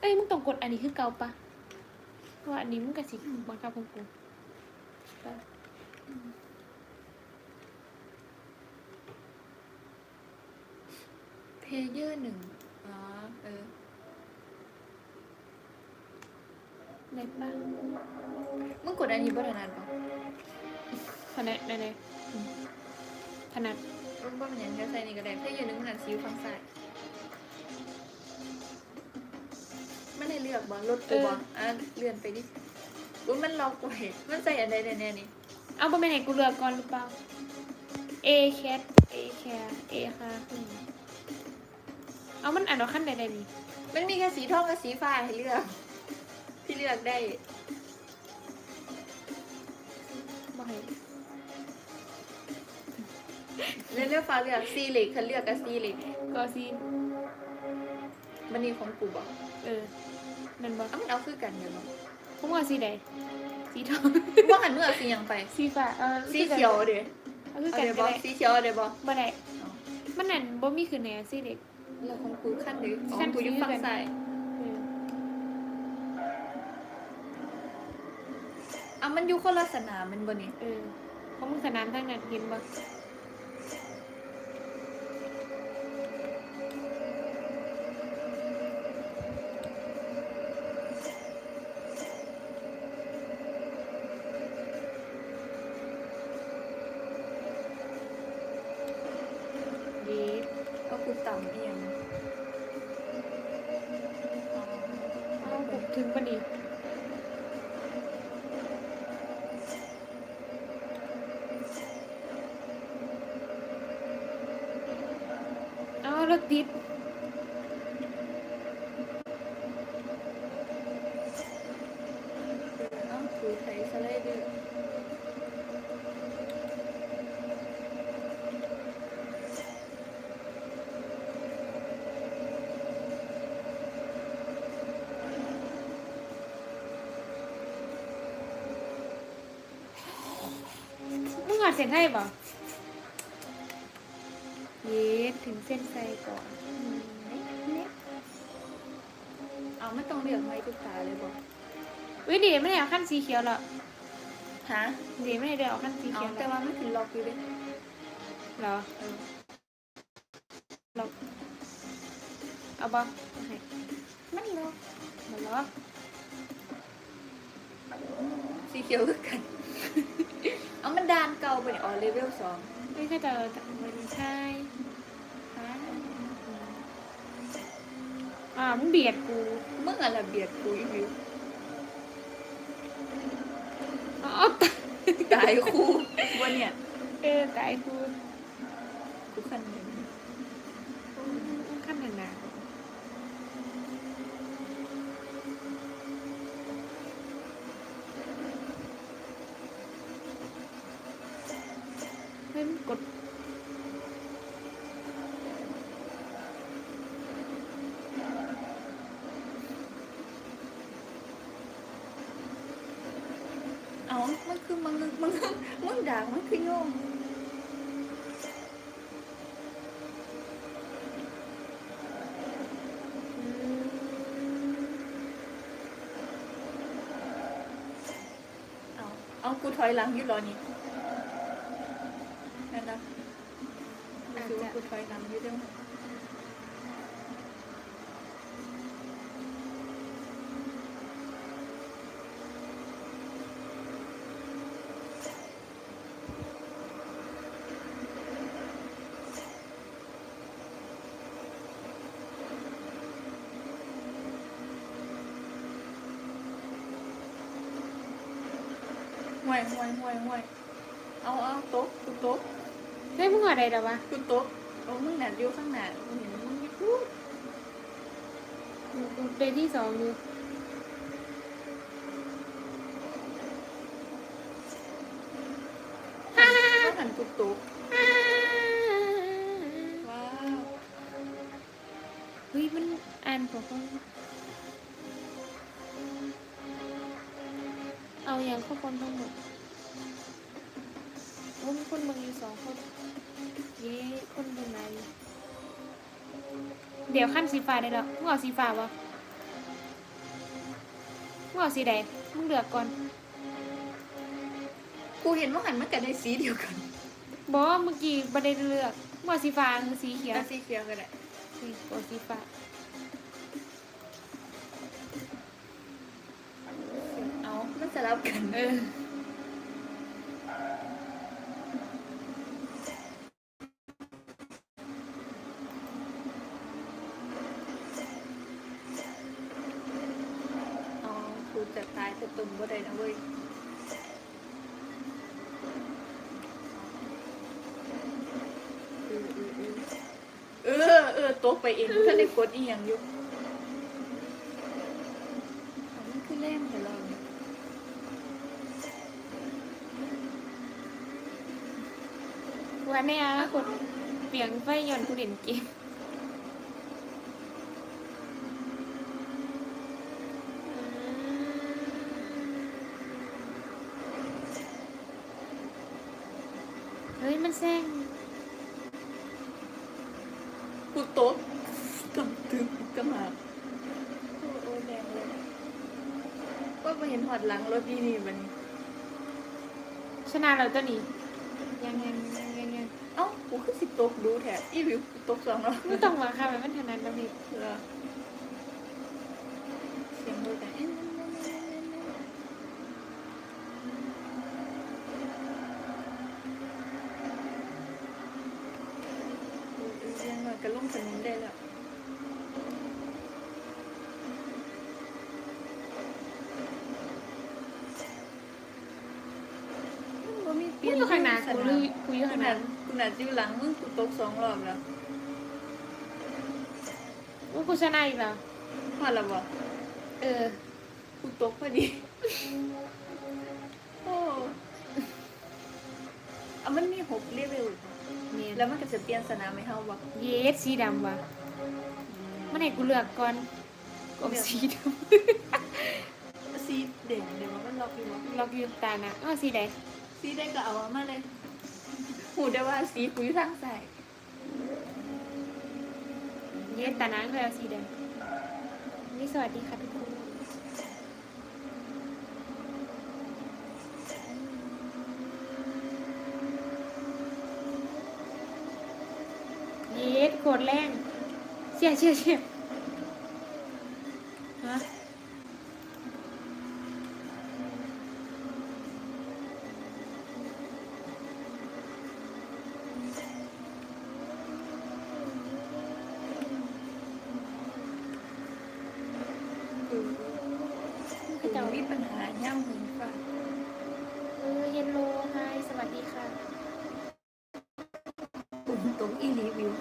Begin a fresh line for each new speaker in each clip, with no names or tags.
เอ้ยมึงต้องกดอันนี้คือเก่าปะเพราะว่าอันนี้มึงกระสิบังคับของกูไป
เพเยอร์หนึ่งอ๋อเออ
ได้ปะ
มึงกดอันนี้บ่ถนัดปะ
ถนัดได้เลยอืมถนัด
มึงบ่มันยังจะใส่นี่ก็ได้เพเยอร์หนึ่งมันหันซิวฝั่งซ้า ไม่ได้เลือกบ่ลดกูบ่อะเลื่อนไปดิอุ้ยมันล็อกไว้มันใส่อันใดแน่ๆนี่
เอาไปไหนกูเลือกก่อนหรือเปล่า A cat A cat A ค่ะอืมเอามันอ่านว่าขั้นใดๆนี่
มันมีแค่สีทองกับสีฟ้าให้เลือก ที่เลือกได้
บ่ให้
เลือกเลือกฟ้าเลือกซีเหล็กคันเลือกกับซีเหล็ก
ก็สิ
มันนี่ของกูบอก
เออ นั่นบ่
อ้าวมันเอาคือกันเดี๋ยวบอก
ผมว่าสีใดสีทอง
ว่าหันเมื่อสีหยังไป
สีฟ้าเออ
สีเขียวเดี๋ยว
เอาคือ
เอา
กัน
เดี๋ยวบ
ก็
อก
ได้
สีเขียวเดี๋ยวบอก
บ่ได้มันนั่นบ่มีคือแหนสีเด็ก
แล้วของกูขั้นหรืออ๋อ
ขั้น
กูอยุ่
คือ
ฝั่ง
กัน
ซ้าย
เออ
อะมันอยู่คนละสนามมันบ่นี่
เออของมึงสนามทางนั้นเห็นบ่
ต่ำเอียง
เอากูถึงปะนี่เอารถติด
เอ้ากูไทยสไลเดอร์
มึงหอดเส้นให้บ่เย็ดถึงเส้นใจก่อนอืมเนี่ย
เอาไม่ต้องเลือกไม้ทุกตาเลยบอก
อุ้ยเดี๋ยวไม่ได้เอาขั้นสีเขียวหรอก
ฮะ
เดี๋ยวไม่ได้เอาขั้นสี
เอา
เขียว
แต่ว่าไม่ถึงล็อกอยู่เลย
เหรอ
เออ
ล็อกเอาบ่โอเค
มันล็อก
มาล็อก
สีเขียวคือกัน เอามันดานเก่าไปเนี่ยอ๋อเลเวลสอง
ไม่ใช่แต่แต่มันใช่
ฮะ
อ่ามึงเบียดกู
มึงอะไรเบียดกูอีวิว
อ๋อ
ตายคู่วันเนี่ย
เออตายกู
กูคันหนึ่ง
ขั้นหนึ่งนะเฮ้ยมันกด
เอา มันคือมึงมึงมึงด่างมันคือโยง
อืม
เอาเอากูถอยหลังอยู่รอนี่นั่นนะคือว่ากูถอยหลังอยู่เด้อห่ วยห่วยห่วยห่วยเอาเอาโต๊ะกูโต๊ะ
เฮ้ยมึงอะไรเดี๋ยววะ
กูโต๊ะโอ้มึงหนาอยู่ข้างหน้ากูเห็นมึงอยู
กูเดนที่สองอยู่
หันหันกูโต๊ะว้าว
เฮ้ยมันอ่านบอกว่าเอาอย่างข้อความทั้งหมด โอ้มีคนเมืองอยู่สองคนเย้คนเมืองไหนเดี๋ยวขั้นสีฟ้าได้แล้วมึงเอาสีฟ้าวะมึงเอาสีใดมึงเลือกก่อน
กูเห็นว่าหันมันกันในสีเดียวกัน
บอกว่าเมื่อกี้บ่ได้เลือกมึงเอาสีฟ้าหรือสีเขียว
แต่สีเขียวก็ได้
นี่กูเอาสีฟ้า
เอามันสลับกัน
เออ
อ๋อกูจะตายจะตุ่มบ่ได้นะเว้ยเออเออเออเออตก ไปเองถ้าได้กดอีหยังอยู่เอามันคือแรงแต่เราเนี่ย
วันนี้อะกดเปลี่ยนไฟย้อนกูเล่นเกมเฮ้ย มันแซง
กูตก ตึงตึงก็มาโอ้โอ้แรงเลยว่ามาเห็นหอดหลังรถดีนี่บัดน
ชนะเราตัวนี้ ยังยังยังยังยัง
เอ้ากูคือสิตกดูแถอีวิวกูตกสองแล้ว
ไม่ต้องมาค่ะมันถนัดแล้วพี่
เหรอเสียงรถอะเสียงหน่อยก็ลงถนนได้แล้ว บ่มีเป
กู
ลี่ยน
อยู่ข้างหน้ากูหรือกูอยู่
กู
ข้างห
หนา
น้า
กูหนาจิ้วหลังมึงกูตกสองรอบแล้ว
ว่ากูชนะอีกแล้ว
พอแล้วบ่
เออ
กูตกพอดีโอ้เอามันมีหกเลเวล
เนี่ย
แล้วมันก็จะเปลี่ยนสนามให้เฮาบ่
เยสสีดำว่ะมันให้กูเลือกก่อนกบสีด
สีแดงเดี๋ยวมันล็อกอยู่บ่ำ
ล็อกอยืนตานะอ้าวสีใด
สีแดงก็เอามาเลย หูได้ว่าสีกูอยู่ทางซ้าย
เยสตานะเลยสีแดงนี่สวัสดีค่ะทุกคนเยสโคตรแรงเชี่ยเชี่ยเชี่ยฮะ
คือคือจะมีปัญหา ย่ำหินฟ้า
เออเยนโลไฮสวัสดีค่ะ
ปุ่มตรงอีรีวิว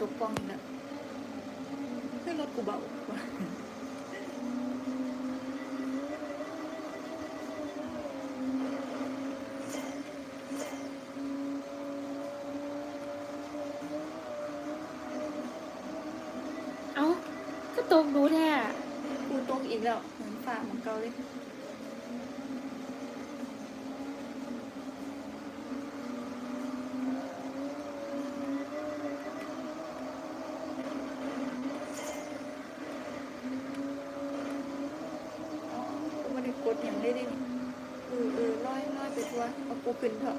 ตกปองอีกแล้วคือรถกูเบากว่า
เอ้าก็ตกดูแท้อะ
กูตกอีกแล้ว เหมือนฝ่าเหมือนเก่าเลย อ๋อกูไม่ได้กดอย่างได้ดิเออเออร้อยร้อยไปทัวเอากูขึ้นเถอะ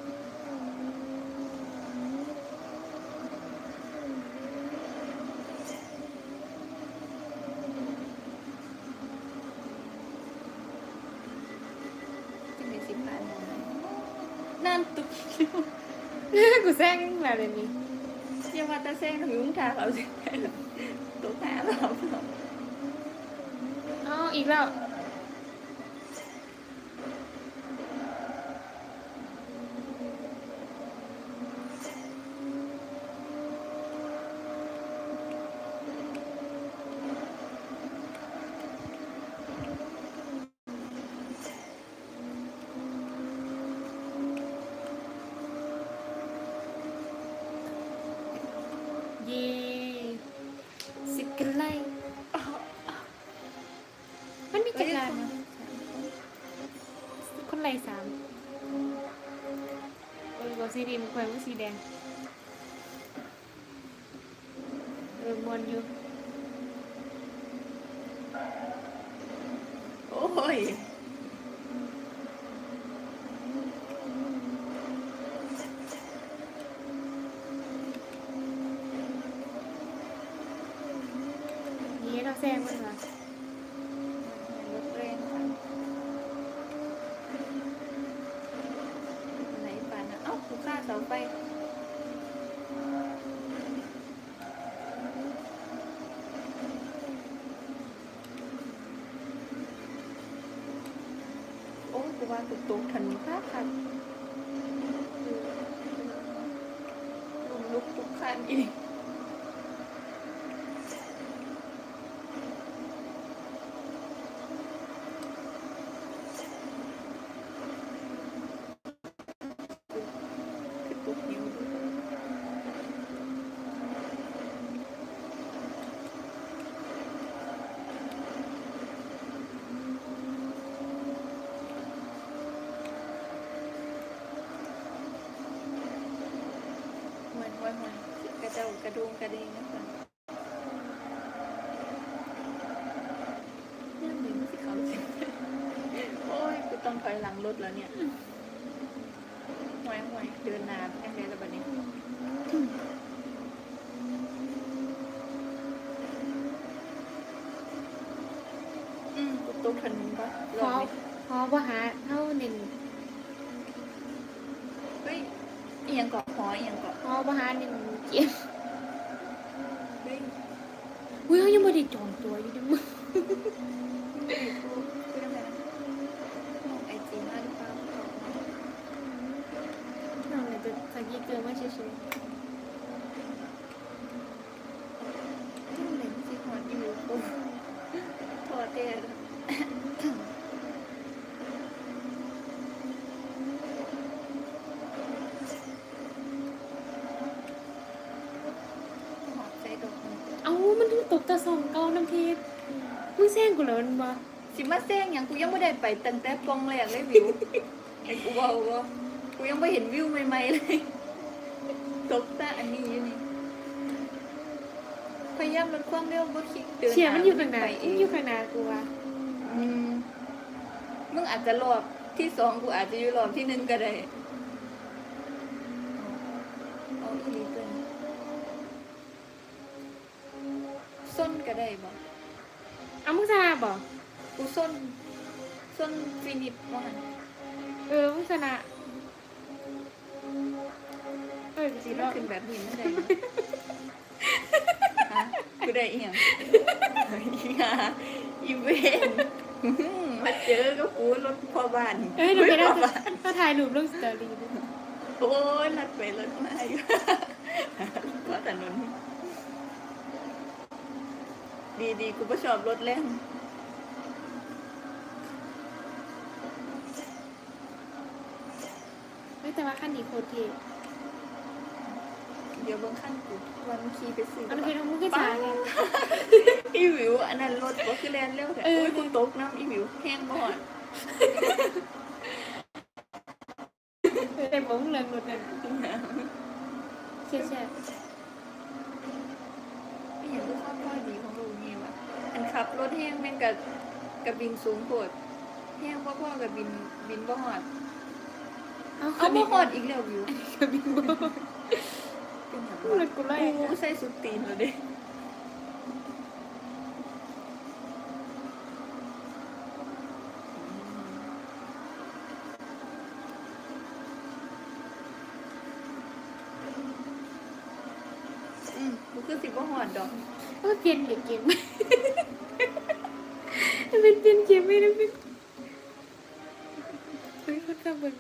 จะมีสิบพันนั่นตุ๊ก
กูแซ งแล้วเลยวนี้
ยังมาแตาแซงถึงทางเราสิตุ๊กหาเรา
เอ้าอีกแล้ว คนไรสามเออบอกสีดีมันควายว่าสีแดงเออมวนอยู่
ย
นี่เราแซงมันเหรอ
รถแรงค่ะไหนปานนะเอ้ากูฆ่าเสาไฟโอ้ยกู ว่ากูตกถนนค่ะค่ะลุมลุกทุกคันอีก คือตุกนิ้วเหมือนว่ามันกระเจ้ากระดุงกระเดงนะคะเนี่ยเหมือนที่เขาเขียนโอ้ยกูต้องถอยหลังรถแล้วเนี่ยหวยหวยเดินนานยังไงละบัดนี้อืมกูตกถนนปะ
พ
ร
อ
อบนี้
พอว่าหาเท่าหนึ่ง
เฮ้ยเอียงเกาะหอเอียงเกาะ
พอว่าหาหนึ่งเกียร์
เฮ้ย
อุ้ยเขายังไม่ได้จองตัวอยู่ดิมึง
กูกูยังไงนะมองไอจีมาหรือเปล่า
น้องเนี่ยจะสักยี่เกินว่าเฉย
ที่ไหนที่หอดอยู่กูทอดเต้นหอดใจดอกมัน
ๆเอ้า มันถึงตกตะสองเก้าน้ำเทพมึงแซงกูแล้วมันบ่
สิมาแซงหยังกูยังไม่ได้ไปตั้งแต่ปองแรกเลยวิวไอ้กูเว่าว่ากูยังไม่เห็นวิวใหม่ๆเลยตกแต่อันนี้อยู่นี่พยายามลดความเร็วบ่คิดเดิน
เชียร์มันอยู่ข้างหน้า
ไปเอ
มันอยู่ข้างหน้ากูว่ะ
อืมมึงอาจจะรอบที่สองกูอาจจะอยู่รอบที่หนึ่งก็ได้ ส้นก็ได้บ่
เอามึงชนะบ่
กูส้นส้นฟินิปว่าหั่น
เออมึงชนะเออ
สิ
สิ
ร
ร
อ
อ
ด
ด
ขึ้นแบบนี้ไม่ได้ฮะกูได้เอียงอีห่าอีเวนอื้อหือมาเจอกับกูรถพ่อบ้าน
เอ้ยเดี๋ยวไป
พ่
ได้
อบ้าน
ถ้าถ่ายรูปลงสตอรี่ด้วย
โอ้ยรัดไปรถมาอยู่เพราะถนน ดีดีๆกูก็ชอบรถแล่น
เฮ้ยแต่ว่าคันนี้โคตรเท่
เดี๋ยวเบางขั้นกูวันขี่ไปซื้อ
อันนี้เป็นของมึงก็ช้าไง
อีวิว อันนั้นรถก็คือแลนเร็วแต่
เออ
โอ้ยกูตกน้ำอีวิวแห้งบ่หอด
แต่ผมเรื่องรถนั่นเชี่ยเชี่ย
ไม่เห็นรูปภาพข้อดีของลูกนี่วะอันขับรถ แห้งแม่งกับกับบินสูงโคตรแห้งพ่อๆกับบินบินบ่หอด
เอา
เอา
คัน
บ่
นี้
หอดอีกแล้ววิว
กับบิงโบ
เป็นหยัง
ร
วะ
ถกูไล่
กูใส่สุดตีนแล้วเด้อืมกูคือสิบ่หอดดอก
เออเปลี่ยนเด็กเกม